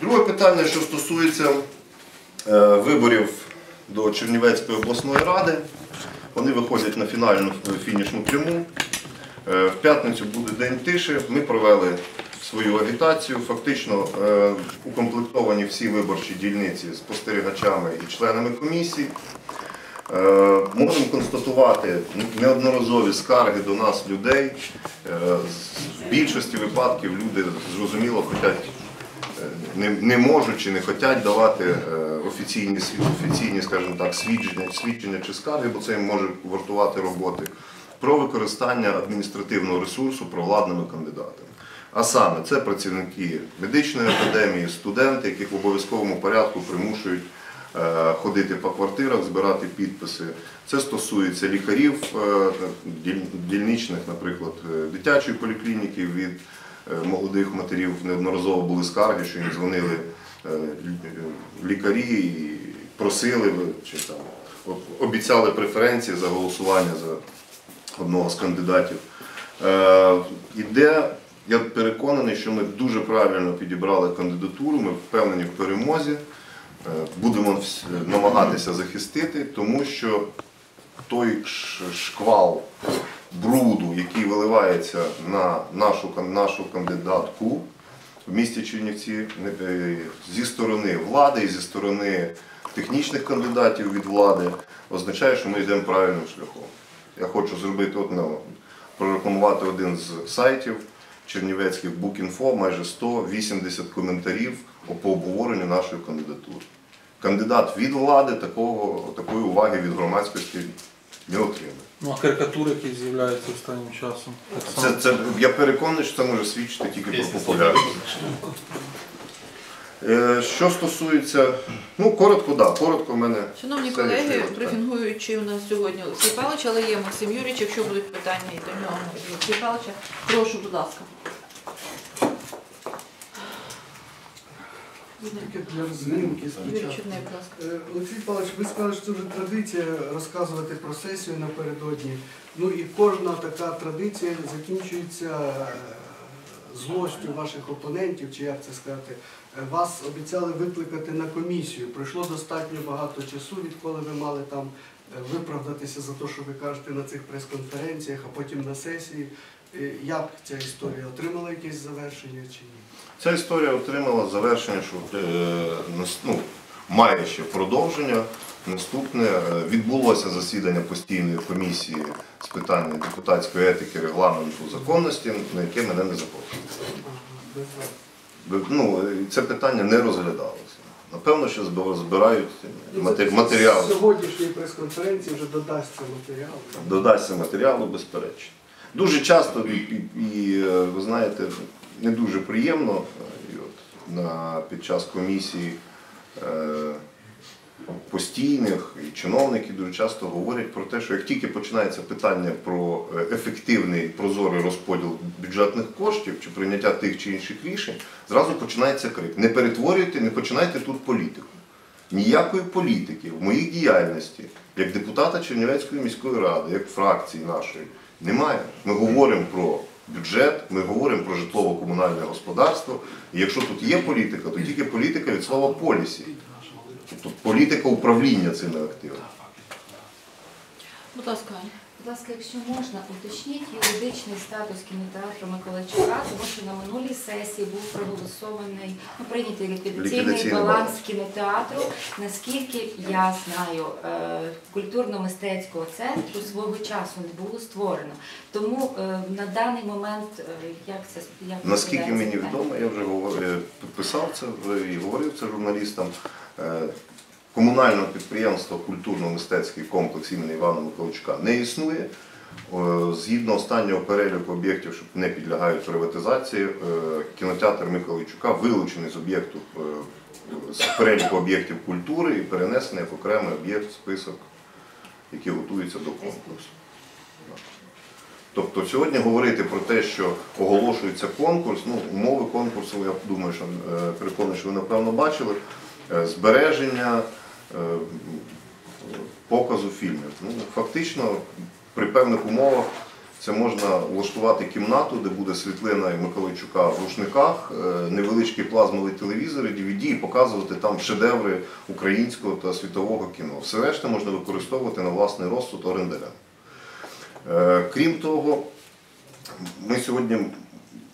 Друге питання, що стосується е, виборів до Чернівецької обласної ради. Вони виходять на фінальну фінішну пряму. Е, В п'ятницю буде день тиші. Ми провели свою агітацію. Фактично е, укомплектовані всі виборчі дільниці спостерігачами і членами комісії. Е, Можемо констатувати неодноразові скарги до нас людей. Е, В більшості випадків люди зрозуміло хочуть, е, не, не можуть чи не хочуть давати е, офіційні, офіційні скажімо так, свідчення, свідчення чи скарги, бо це їм може вартувати роботи, про використання адміністративного ресурсу провладними кандидатами. А саме це працівники медичної академії, студенти, яких в обов'язковому порядку примушують е, ходити по квартирах, збирати підписи. Це стосується лікарів е, дільничних, наприклад, дитячої поліклініки від молодих матерів неодноразово були скарги, що їм дзвонили е, лікарі і просили чи там обіцяли преференції за голосування за одного з кандидатів. Е, Іде, я переконаний, що ми дуже правильно підібрали кандидатуру, ми впевнені в перемозі. Е, Будемо намагатися захистити, тому що той шквал бруду, який виливається на нашу, нашу кандидатку в місті Чернівці е, зі сторони влади і зі сторони технічних кандидатів від влади, означає, що ми йдемо правильним шляхом. Я хочу зробити от, ну, прорекламувати один з сайтів чернівецьких Bookinfo, майже 180 коментарів по обговоренню нашої кандидатури. Кандидат від влади такого, такої уваги від громадськості не отримує. Ну, а карикатури, які з'являються останнім часом. Так Це, це, я переконаний, що це може свідчити тільки про популярність. Е, Що стосується, ну коротко, да, коротко в мене. Шановні все, що колеги, я брифінгуючи у нас сьогодні Олексій Павлович, але є Максим Юрійович, якщо будуть питання і до нього і до Олексія Павловича, прошу, будь ласка. Тільки для розминки спочатку. Е, Олексій Павлович, ви сказали, що це вже традиція розказувати про сесію напередодні. Ну і кожна така традиція закінчується е, злостю ваших опонентів, чи як це сказати. Е, Вас обіцяли викликати на комісію. Пройшло достатньо багато часу, відколи ви мали там виправдатися за те, що ви кажете на цих прес-конференціях, а потім на сесії. Е, Як ця історія отримала якесь завершення чи ні? Ця історія отримала завершення, що е, ну, має ще продовження. Наступне е, відбулося засідання постійної комісії з питань депутатської етики, регламенту, законності, на яке мене не. Ви- Ну, це питання не розглядалося. Напевно, що збирають Ну, матер- це матеріал. з Сьогоднішньої прес-конференції вже додасться матеріал. Додасться матеріалу, безперечно. Дуже часто, і, і, е, ви знаєте, не дуже приємно е, і от, на, під час комісії е, постійних і чиновники дуже часто говорять про те, що як тільки починається питання про е, ефективний прозорий розподіл бюджетних коштів чи прийняття тих чи інших рішень, зразу починається крик. Не перетворюйте, не починайте тут політику. Ніякої політики в моїй діяльності, як депутата Чернівецької міської ради, як фракції нашої, немає. Ми говоримо про бюджет, ми говоримо про житлово-комунальне господарство. І якщо тут є політика, то тільки політика від слова полісі. Тобто політика управління цими активами. Будь ласка. Будь ласка, якщо можна, уточніть юридичний статус кінотеатру Миколайчука, тому що на минулій сесії був проголосований, ну, прийнятий ліквідаційний Ліквідаційний баланс кінотеатру. Наскільки я знаю, е, культурно-мистецького центру свого часу не було створено. Тому е, на даний момент е, як це як Наскільки мені питання? відомо, я вже говорив, писав це і говорив це журналістам. е, Комунального підприємства культурно-мистецький комплекс імені Івана Миколайчука не існує. Е, Згідно останнього переліку об'єктів, що не підлягають приватизації, е, кінотеатр Миколайчука вилучений з об'єкту е, з переліку об'єктів культури і перенесений як окремий об'єкт список, який готується до конкурсу. Тобто сьогодні говорити про те, що оголошується конкурс, ну, умови конкурсу, я думаю, що переконаний, що ви напевно бачили, збереження показу фільмів. Ну, фактично, при певних умовах Це можна влаштувати кімнату, де буде світлина Миколайчука в рушниках, е, невеличкий плазмовий телевізор, і DVD, і показувати там шедеври українського та світового кіно. Все решта можна використовувати на власний розсуд орендарям. Е, Крім того, ми сьогодні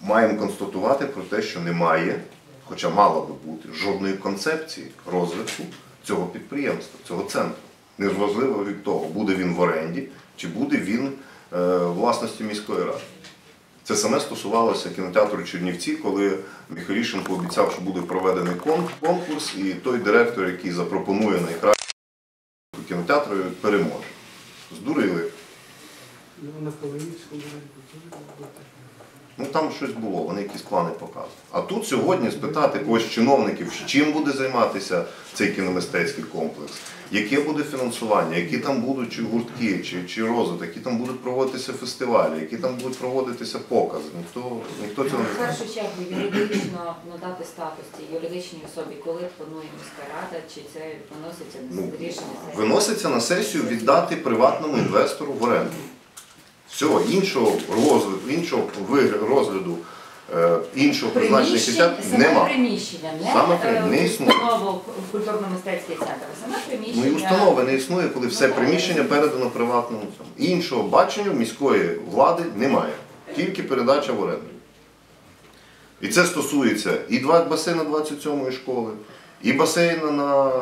маємо констатувати про те, що немає, хоча мало би бути, жодної концепції розвитку цього підприємства, цього центру. Неважливо від того, буде він в оренді чи буде він е, власності міської ради. Це саме стосувалося кінотеатру Чернівці, коли Міхалішенко обіцяв, що буде проведений конкурс, і той директор, який запропонує найкращу кінотеатру, переможе. Здурили. Ну, на Калинівському ринку теж роботи. Ну там щось було, вони якісь плани показували. А тут сьогодні спитати когось з чиновників, чим буде займатися цей кіномистецький комплекс, яке буде фінансування, які там будуть чи гуртки, чи, чи розвиток, які там будуть проводитися фестивалі, які там будуть проводитися покази. Ніхто, ніхто цього В не знає. першу чергу юридично надати статус цій юридичній особі, коли планує міська рада, чи це виноситься на Ну, рішення? Виноситься на сесію віддати приватному інвестору в оренду. Всього іншого розвитку, іншого розгляду, е, іншого призначення кінця нема. приміщення, не, Саме е, приміщення, не існує. культурно-мистецький центр, саме приміщення. Ну і установа не існує, коли все приміщення передано приватному цьому. Іншого бачення міської влади немає. Тільки передача в оренду. І це стосується і два басейна 27-ї школи, і басейна на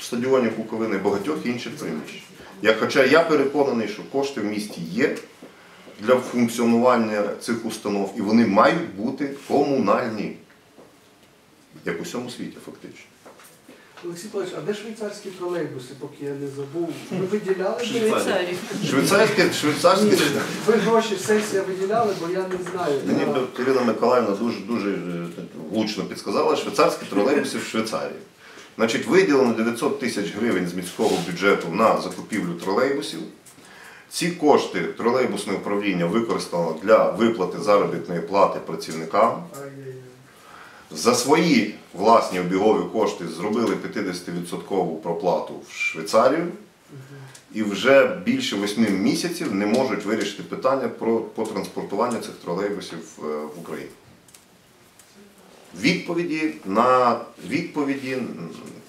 стадіоні Буковини, і багатьох інших приміщень. Я, хоча я переконаний, що кошти в місті є для функціонування цих установ, і вони мають бути комунальні, як у всьому світі, фактично. Олексій Павлович, а де швейцарські тролейбуси, поки я не забув? Ви виділяли? Швейцарії. Швейцарське. Ні, ви гроші сесія виділяли, бо я не знаю. Мені Ірина Миколаївна дуже дуже е, влучно підсказала швейцарські тролейбуси в Швейцарії. Значить, виділено 900 тисяч гривень з міського бюджету на закупівлю тролейбусів. Ці кошти тролейбусне управління використало для виплати заробітної плати працівникам. За свої власні обігові кошти зробили 50% проплату в Швейцарію. І вже більше восьми місяців не можуть вирішити питання про по транспортуванню цих тролейбусів е, в Україну. Відповіді на відповіді,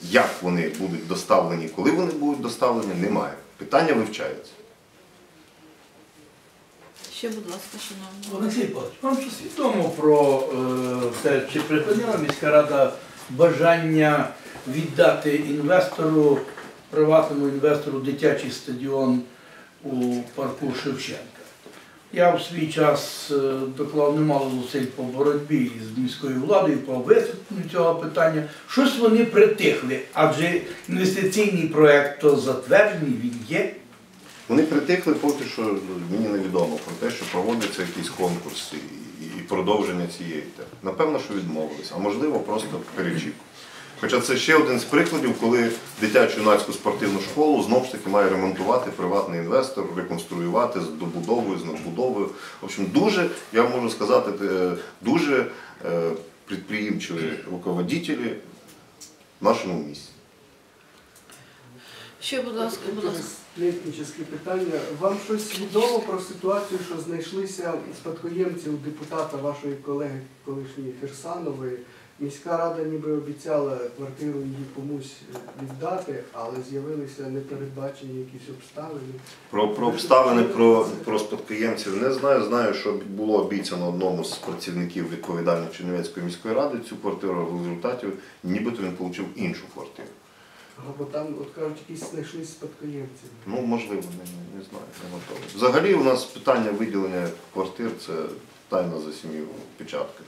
як вони будуть доставлені, коли вони будуть доставлені, немає. Питання вивчається. Ще, будь ласка, шановні. Олексій Павлович, вам щось відомо про те, чи припинила міська рада бажання віддати інвестору, приватному інвестору дитячий стадіон у парку Шевченка? Я в свій час е, доклав немало зусиль по боротьбі з міською владою по висвітленню цього питання. Щось вони притихли, адже інвестиційний проект то затверджений, він є. Вони притихли поки що мені невідомо про те, що проводиться якийсь конкурс і, продовження цієї теми. Напевно, що відмовились, а можливо, просто перечікують. Хоча це ще один з прикладів, коли дитячу юнацьку спортивну школу знову ж таки має ремонтувати приватний інвестор, реконструювати з добудовою, з надбудовою. В общем, дуже, я можу сказати, е, дуже е, підприємчиві руководителі в нашому місті. Ще, будь ласка, будь ласка. Сплетническе питання. Вам щось відомо про ситуацію, що знайшлися спадкоємці у депутата вашої колеги колишньої Фірсанової? Міська рада ніби обіцяла квартиру її комусь віддати, але з'явилися непередбачені якісь обставини. Про, про обставини про, про спадкоємців не знаю. Знаю, що було обіцяно одному з працівників відповідальних Чернівецької міської ради цю квартиру в результаті, нібито він отримав іншу квартиру. Або там, от кажуть, якісь знайшлись спадкоємці. Ну, можливо, не, не знаю, не готовий. Взагалі у нас питання виділення квартир це тайна за сім'ю печатків.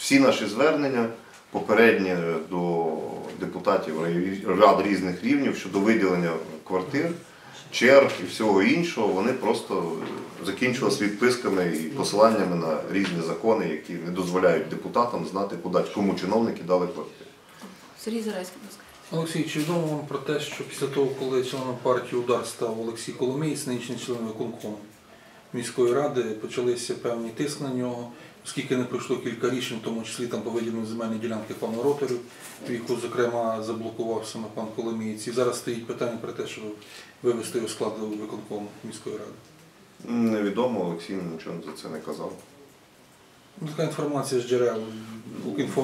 Всі наші звернення попередні до депутатів рад різних рівнів щодо виділення квартир, черг і всього іншого, вони просто закінчилися відписками і посиланнями на різні закони, які не дозволяють депутатам знати, куди кому чиновники дали квартиру. Сергій Зарайський, будь ласка. Олексій, чи відомо вам про те, що після того, коли членом партії удар став Олексій Коломієць, нинішній член виконкому міської ради, почалися певні тиск на нього, оскільки не пройшло кілька рішень, в тому числі там по виділенню земельні ділянки пану Роторю, яку, зокрема, заблокував саме пан Коломієць. І зараз стоїть питання про те, щоб вивести його з складу виконкому міської ради. Невідомо, Олексій нічого за це не казав. Ну, така інформація з джерел.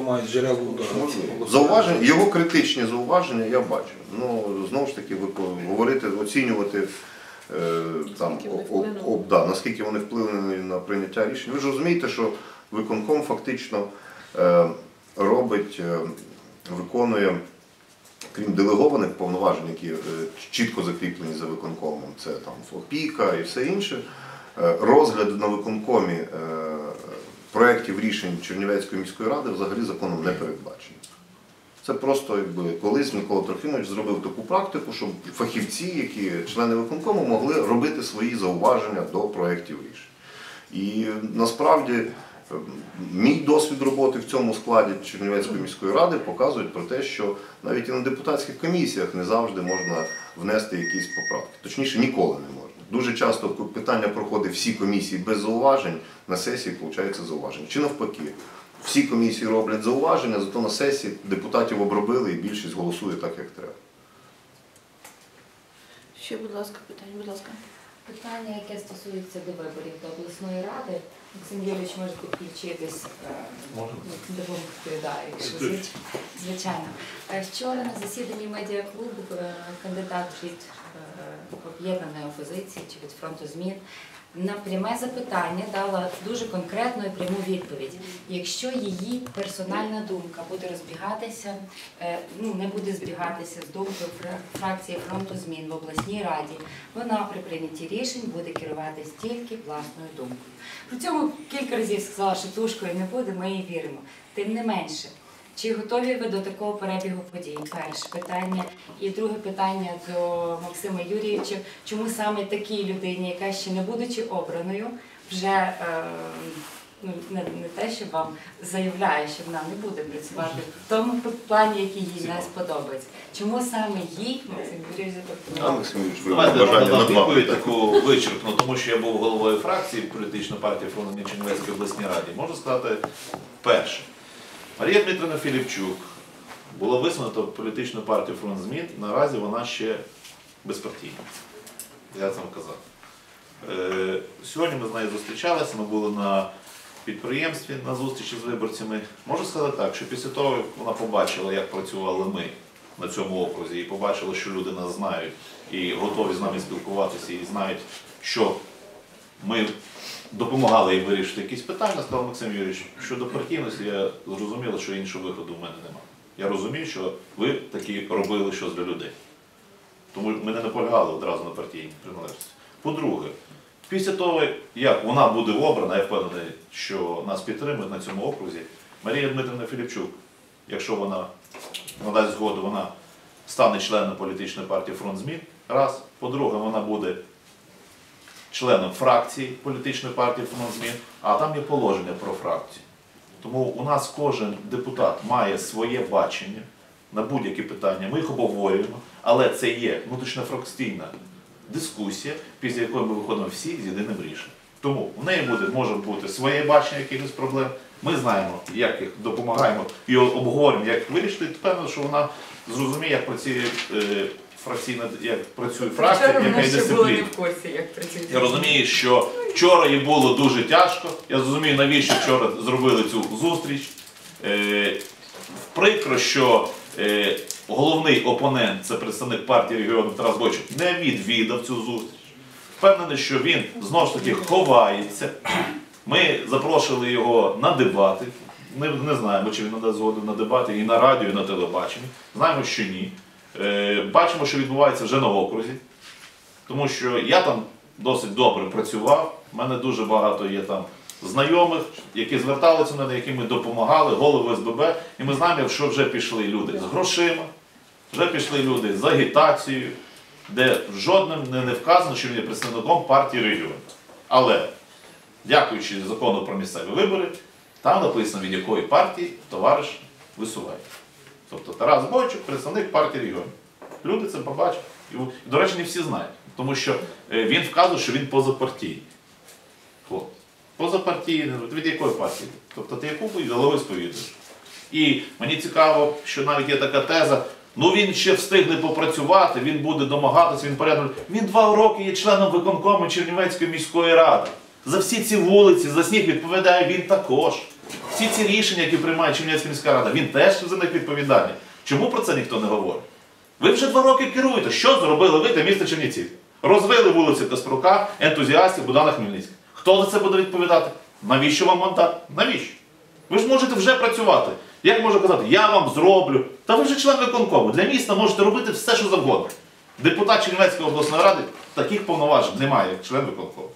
Має з джерел удару. Зауваження, його критичні зауваження я бачу. Ну, знову ж таки, говорити, оцінювати там, Наскільки вони об, об, да, наскільки вони вплинули на прийняття рішень. Ви ж розумієте, що виконком фактично е, робить, е, виконує, крім делегованих повноважень, які е, чітко закріплені за виконкомом, це там опіка і все інше. е, Розгляд на виконкомі е, проєктів рішень Чернівецької міської ради взагалі законом не передбачені. Це просто якби колись Микола Трохимович зробив таку практику, щоб фахівці, які члени виконкому, могли робити свої зауваження до проєктів рішень. І насправді е, мій досвід роботи в цьому складі Чернівецької міської ради показують про те, що навіть і на депутатських комісіях не завжди можна внести якісь поправки. Точніше, ніколи не можна. Дуже часто питання проходить всі комісії без зауважень, на сесії виходить зауваження. Чи навпаки, всі комісії роблять зауваження, зато на сесії депутатів обробили і більшість голосує так, як треба. Ще, будь ласка, питання, будь ласка. Питання, яке стосується до виборів до обласної ради, Максим Юрійович може підключитись, е, доповідає, якщо звичайно. Е, Вчора на засіданні медіаклубу е, кандидат від об'єднаної опозиції чи від фронту змін на пряме запитання дала дуже конкретну і пряму відповідь. Якщо її персональна думка буде розбігатися, е, ну не буде збігатися з думкою фракції фронту змін в обласній раді, вона при прийнятті рішень буде керуватись тільки власною думкою. При цьому кілька разів сказала, що тушкою не буде, ми їй віримо. Тим не менше, чи готові ви до такого перебігу подій? Перше питання. І друге питання до Максима Юрійовича. Чому саме такій людині, яка ще не будучи обраною, вже е, ну, не, не те, що вам заявляє, що вона не буде працювати в тому плані, який їй не сподобається. Чому саме їй Максим Юрійович запропонував? Максим Юрійович, Давайте бажання дам відповідь таку вичерпну, тому що я був головою фракції політичної партії фронту Чернівецької обласній раді. Можу сказати перше. Марія Дмитрівна Філіпчук була висунута в політичну партію фронт змін. Наразі вона ще безпартійна. Я це вам казав. Е, Сьогодні ми з нею зустрічалися, ми були на підприємстві на зустрічі з виборцями. Можу сказати так, що після того, як вона побачила, як працювали ми на цьому окрузі, і побачила, що люди нас знають і готові з нами спілкуватися, і знають, що ми допомагали їм вирішити якісь питання, сказав Максим Юрійович, щодо партійності, я зрозуміла, що іншого виходу в мене немає. Я розумію, що ви такі робили щось для людей. Тому ми не наполягали одразу на партійній приналежності. По-друге, після того, як вона буде обрана, я впевнений, що нас підтримують на цьому окрузі, Марія Дмитрівна Філіпчук, якщо вона надасть згоду, вона стане членом політичної партії Фронт змін. Раз. По-друге, вона буде членом фракції політичної партії Фронт змін, а там є положення про фракцію. Тому у нас кожен депутат має своє бачення на будь-які питання. Ми їх обговорюємо, але це є внутрішньофракційна дискусія, після якої ми виходимо всі з єдиним рішенням. Тому в неї буде, може бути своє бачення якихось проблем. Ми знаємо, як їх допомагаємо і обговорюємо, як вирішити. І Певно, що вона зрозуміє, як працює е, фракційна, як працює фракція, Вчора яка є дисципліна. як працюють. Я розумію, що вчора їй було дуже тяжко. Я розумію, навіщо вчора зробили цю зустріч. Е, прикро, що е, головний опонент, це представник партії регіону Тарас Бойчук, не відвідав цю зустріч. Впевнений, що він знову ж таки ховається. Ми запрошували його на дебати. Не, не знаємо, чи він надасть згоду на дебати і на радіо, і на телебаченні. Знаємо, що ні. Е, бачимо, що відбувається вже на окрузі. Тому що я там досить добре працював. У мене дуже багато є там знайомих, які зверталися до мене, які ми допомагали, голови СББ. І ми знаємо, що вже пішли люди з грошима, вже пішли люди з агітацією, де жодним не вказано, що він є представником партії регіону. Але, дякуючи закону про місцеві вибори, там написано, від якої партії товариш висуває. Тобто Тарас Бойчук, представник партії регіонів. Люди це побачать. До речі, не всі знають, тому що е, він вказує, що він позапартійний. Хлопець. Позапартійний, ну, від якої партії? Тобто ти яку голови сповідуєш. І мені цікаво, що навіть є така теза, Ну він ще встигне попрацювати, він буде домагатися, він порядок. Він два роки є членом виконкому Чернівецької міської ради. За всі ці вулиці, за сніг відповідає він також. Всі ці рішення, які приймає Чернівецька міська рада, він теж за них відповідальний. Чому про це ніхто не говорить? Ви вже два роки керуєте. Що зробили ви для міста Чернівців? Розвили вулицю Каспрука, ентузіастів Богдана Хмельницького. Хто за це буде відповідати? Навіщо вам мандат? Навіщо? Ви ж можете вже працювати. Як можна казати, я вам зроблю. Та ви вже член виконкому. Для міста можете робити все, що завгодно. Депутат Чернівецької обласної ради таких повноважень немає, як член виконкому.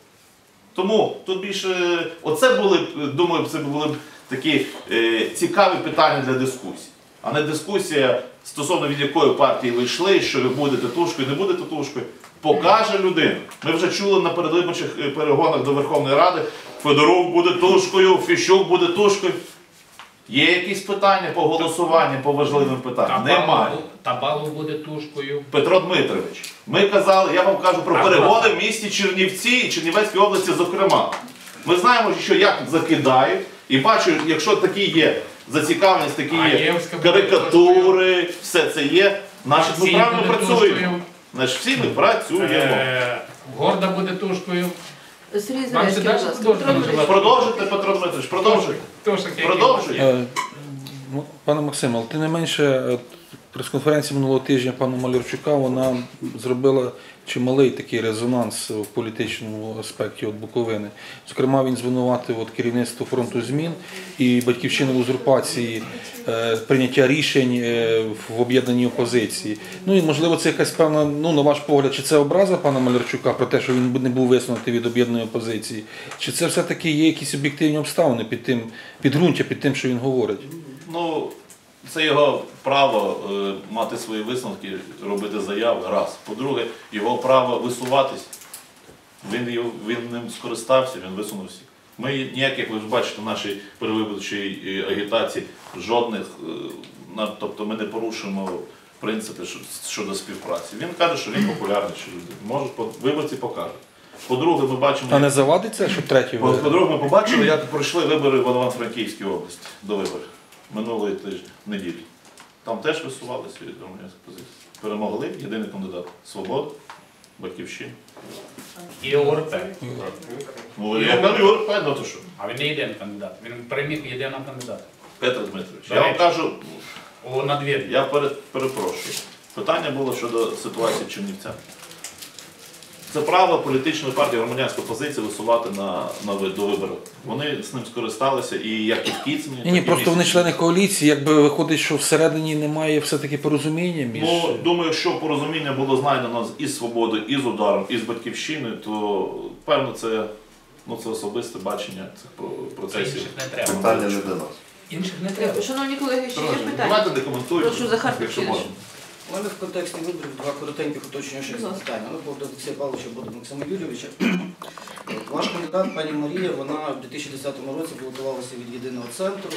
Тому тут більше, оце були б, думаю, це були б такі е, цікаві питання для дискусії, а не дискусія стосовно від якої партії ви йшли, що ви будете тушкою, не будете тушкою. Покаже людина. Ми вже чули на передвиборчих е, перегонах до Верховної Ради, Федоров буде тушкою, Фіщук буде тушкою. Є якісь питання по голосуванню, по важливим питанням? Немає. Табалов буде тушкою. Петро Дмитрович, ми казали, я вам кажу про перегони в місті Чернівці і Чернівецькій області, зокрема. Ми знаємо, що як закидають, і бачу, якщо такі є зацікавленість, такі є карикатури, все це є. Значить, ми правильно працюємо. Значить, всі ми працюємо. Е, Горда буде тушкою. Сергій Зеленський, будь ласка. Петро Дмитрович. Продовжуйте, Петро Дмитрович, продовжуйте. Продовжуйте. Е, Пане Максиме, але тим не менше, е, прес-конференція минулого тижня пана Малярчука вона зробила чималий такий резонанс в політичному аспекті от Буковини. Зокрема, він звинуватив от керівництво фронту змін і батьківщину в узурпації е, прийняття рішень е, в об'єднаній опозиції. Ну і можливо, це якась певна, ну на ваш погляд, чи це образа пана Малярчука про те, що він не був висунутий від об'єднаної опозиції, чи це все-таки є якісь об'єктивні обставини під тим, підґрунтя під тим, що він говорить? Ну, це його право е, мати свої висновки, робити заяви. Раз. По-друге, його право висуватись. Він, він ним скористався, він висунувся. Ми ніяких, ви ж бачите, в нашій перевиборчій е, агітації жодних, е, тобто ми не порушуємо принципи щодо співпраці. Він каже, що він популярний, що люди. Може, виборці покажуть. По-друге, ми бачимо. А не завадить це, щоб третій? По-друге, ми побачили, як пройшли вибори в Івано-Франківській області до виборів минулої тижня, неділі. Там теж висувалися від громадянської позиції. Перемогли єдиний кандидат Свобода, Батьківщина. І ОРП. Ну, я кажу, Європа, ну то що? А він не єдиний кандидат. Він переміг єдиного кандидата. Петро Дмитрович, я вам кажу, я пере- перепрошую. Питання було щодо ситуації в Чернівцях. Це право політичної партії громадянської позиції висувати на, на ви- до виборів. Вони з ним скористалися і як і в Кіцмі. Ні, ні, просто вони члени коаліції, якби виходить, що всередині немає все-таки порозуміння між. Ну, думаю, якщо порозуміння було знайдено з- із свободою, і з ударом, і з батьківщиною, то певно це, ну, це особисте бачення цих про- процесів. інших не треба. Питання не до нас. Інших не треба. Шановні колеги, ще є Давайте питання? не коментуйте, Прошу, Захар якщо можна. У мене в контексті виборів два коротеньких уточнюючих запитання. Ну, до Олексія Павловича, було до Максима Юрійовича. Ваш кандидат, пані Марія, вона в 2010 році балотувалася від єдиного центру.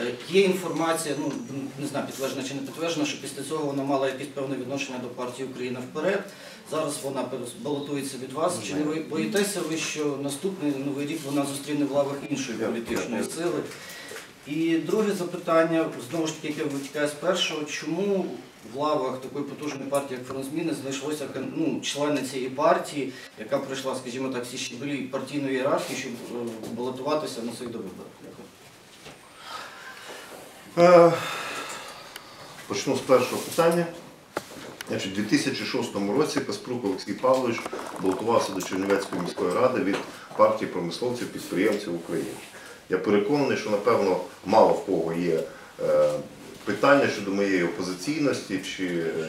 Е, Є інформація, ну не знаю, підтверджена чи не підтверджена, що після цього вона мала якесь певне відношення до партії Україна вперед. Зараз вона балотується від вас. Чи не ви боїтеся ви, що наступний новий рік вона зустріне в лавах іншої політичної сили? І друге запитання, знову ж таки, яке витікає з першого, чому в лавах такої потужної партії, як фронт зміни, знайшлося ну, члени цієї партії, яка пройшла, скажімо так, всі щаблі партійної ієрархії, щоб е, балотуватися на цих? Дякую. Е, Почну з першого питання. Значить, у 2006 році Каспрук Олексій Павлович балотувався до Чернівецької міської ради від партії промисловців підприємців України. Я переконаний, що напевно мало в кого є е, питання щодо моєї опозиційності чи, е,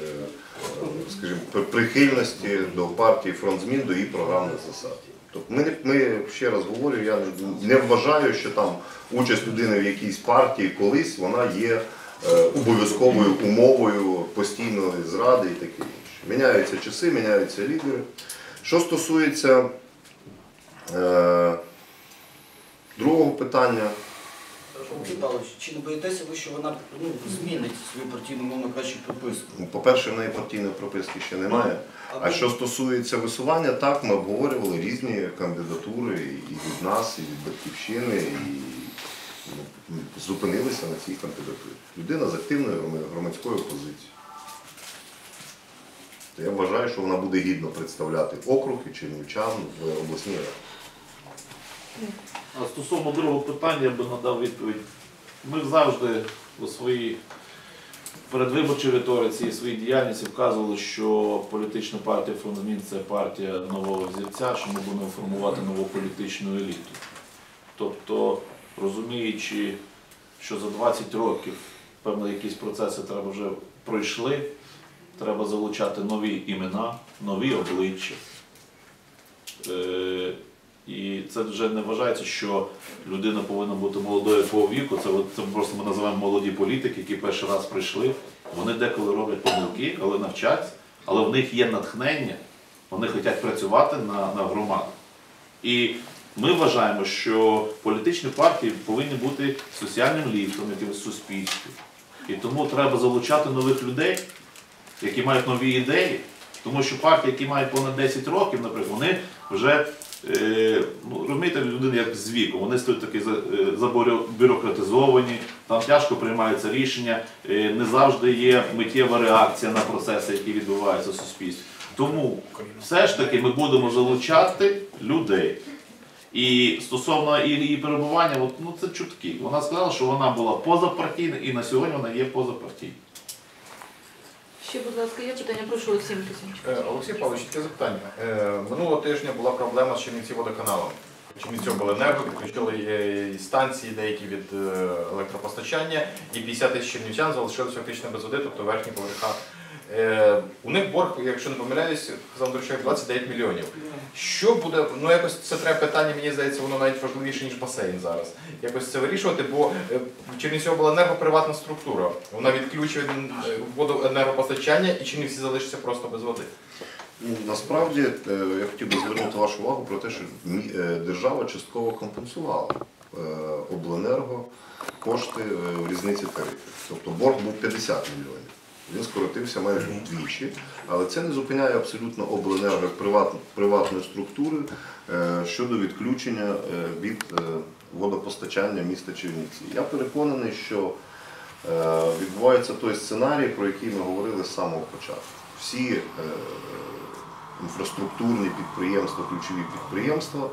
скажімо, прихильності до партії фронт змін, до її програмних засад. Тобто ми, ми ще раз говорю, я не- не вважаю, що там участь людини в якійсь партії колись вона є е, обов'язковою умовою постійної зради і таке інше. Міняються часи, міняються лідери. Що стосується е, другого питання, Павлович, чи не боїтеся ви, що вона ну, змінить свою партійну, мовно кажучи, прописку? ну, по-перше, в неї партійної прописки ще немає. А що стосується висування, так, ми обговорювали різні кандидатури і від нас, і від батьківщини, і ну, зупинилися на цій кандидатурі. Людина з активною громадською позицією. то я вважаю, що вона буде гідно представляти округ і чернівчан в обласній раді. А стосовно другого питання я би надав відповідь. Ми завжди у своїй передвиборчій риториці і своїй діяльності вказували, що політична партія фронт це партія нового взірця, що ми будемо формувати нову політичну еліту. Тобто, розуміючи, що за 20 років певно якісь процеси треба вже пройшли, треба залучати нові імена, нові обличчя. І це вже не вважається, що людина повинна бути молодою по віку. Це, це просто ми називаємо молоді політики, які перший раз прийшли. Вони деколи роблять помилки, але навчаться, але в них є натхнення, вони хочуть працювати на, на громаду. І ми вважаємо, що політичні партії повинні бути соціальним ліфтом, якимось суспільством. І тому треба залучати нових людей, які мають нові ідеї. Тому що партії, які мають понад 10 років, наприклад, вони вже ну, розумієте, людини як з віку, вони стають такі е, забюрократизовані, там тяжко приймаються рішення, е, не завжди є миттєва реакція на процеси, які відбуваються в суспільстві. Тому все ж таки ми будемо залучати людей. І стосовно її перебування, от, ну це чутки. Вона сказала, що вона була позапартійна і на сьогодні вона є позапартійною. Ще, будь ласка, є питання, прошу Олексій Микисович. Е, Олексій Павлович, таке запитання. Е, Минулого тижня була проблема з Чернівці водоканалом. Чернівці обленерго відключили е, станції деякі від електропостачання, і 50 тисяч чернівчан залишилися фактично без води, тобто верхні поверха. Е, У них борг, якщо не помиляюсь, казав Дорощак, 29 мільйонів. Що буде, ну якось це треба питання, мені здається, воно навіть важливіше, ніж басейн зараз. Якось це вирішувати, бо е, Чернівці обленерго приватна структура. Вона відключує е, водоенергопостачання і Чернівці залишаться просто без води. Насправді я хотів би звернути вашу увагу про те, що держава частково компенсувала обленерго кошти в різниці тарифів. Тобто борг був 50 мільйонів. Він скоротився майже вдвічі, але це не зупиняє абсолютно обленерго приватної структури е, щодо відключення е, від е, водопостачання міста Чернівці. Я переконаний, що відбувається той сценарій, про який ми говорили з самого початку. Всі інфраструктурні підприємства, ключові підприємства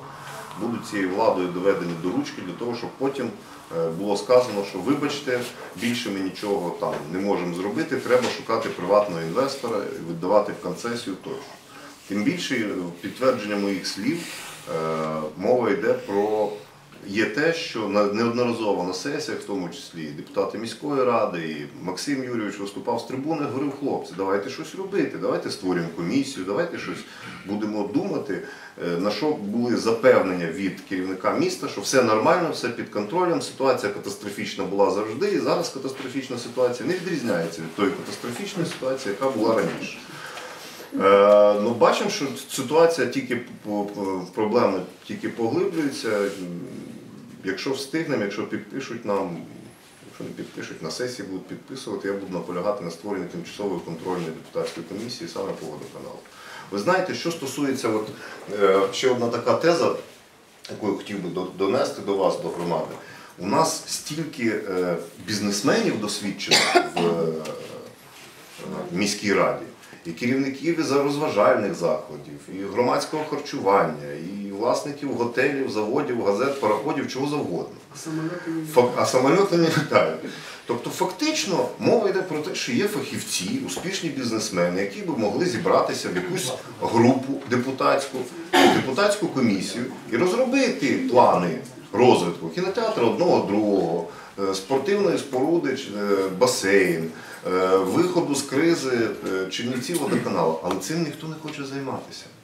будуть цією владою доведені до ручки для того, щоб потім е, було сказано, що вибачте, більше ми нічого там не можемо зробити, треба шукати приватного інвестора віддавати в концесію тощо. Тим більше, е, підтвердження моїх слів, е, мова йде про є те, що на- неодноразово на сесіях, в тому числі депутати міської ради, і Максим Юрійович виступав з трибуни, говорив, хлопці, давайте щось робити, давайте створюємо комісію, давайте щось будемо думати. Е, На що були запевнення від керівника міста, що все нормально, все під контролем, ситуація катастрофічна була завжди, і зараз катастрофічна ситуація не відрізняється від тої катастрофічної ситуації, яка була раніше. Е, ну, бачимо, що ситуація тільки проблеми тільки поглиблюється. Якщо встигнемо, якщо підпишуть нам, якщо не підпишуть, на сесії будуть підписувати, я буду наполягати на створенні тимчасової контрольної депутатської комісії саме по водоканалу. Ви знаєте, що стосується, от, е, ще одна така теза, яку я хотів би донести до вас, до громади. У нас стільки е, бізнесменів досвідчених в е, міській раді, і керівників із розважальних закладів, і громадського харчування, і власників готелів, заводів, газет, пароходів, чого завгодно. А самоліти не літають. Тобто, фактично, мова йде про те, що є фахівці, успішні бізнесмени, які би могли зібратися в якусь групу депутатську, депутатську комісію і розробити плани розвитку кінотеатру одного другого, спортивної споруди, е, басейн, е, виходу з кризи е, Чернівці водоканалу. Але цим ніхто не хоче займатися.